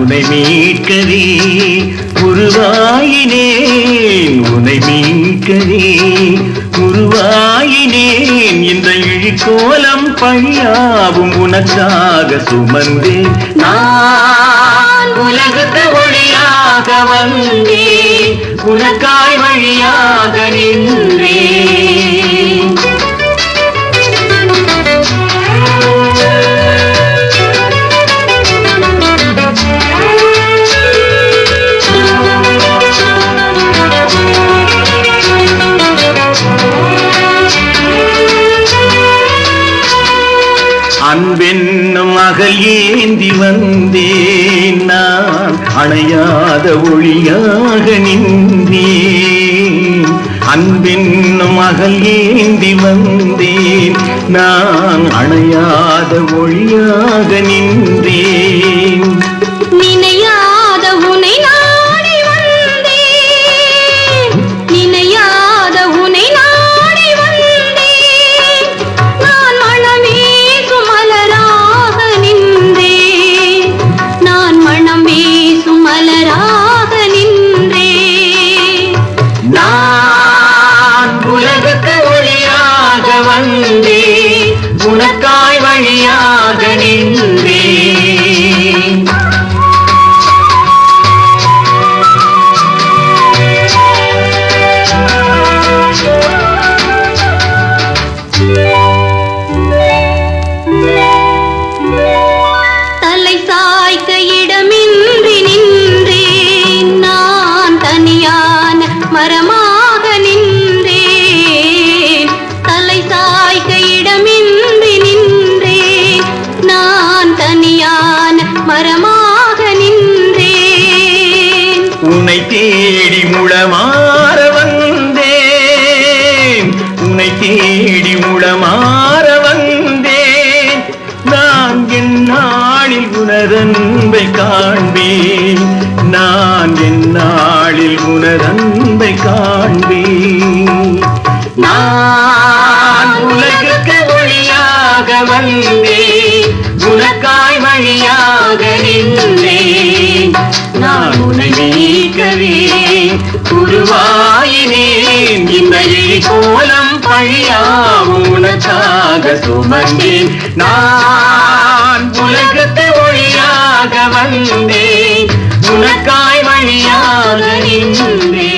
உன்னை மீட்கவே உருவாயினேன் உன்னை மீட்கவே உருவாயினேன். கோலம் இழிக்கோலம் பழியாவும் உனக்காக சுமந்தேன். நான் உலகத்து ஒளியாக வந்தேன். உனக்காய் வழியாக நின்றேன். அன்பென்னும் அகல் ஏந்தி வந்தேன் நான். அணையாத ஒளியாக நின்றேன். அன்பென்னும் அகல் ஏந்தி வந்தேன் நான். அணையாத ஒளியாக நின்றேன். మలరా உன்னை தேடி முளமாற வந்தேன். உன்னை தேடி முளமாற வந்தேன். நான் என் நாளில் உனதன்பை காண்பேன். நான் என் நாளில் உனதன்பை காண்பேன். நான் உலகுக்கு ஒளியாக வந்தேன். உனக்காய் வழியாக நின்று உருவாயினேன் இந்த கோலம் பழியாவும் உனக்காக சுமந்தேன். நான் உலகத்து ஒளியாக வந்தேன். உனக்காய் வழியாக நின்றேன்.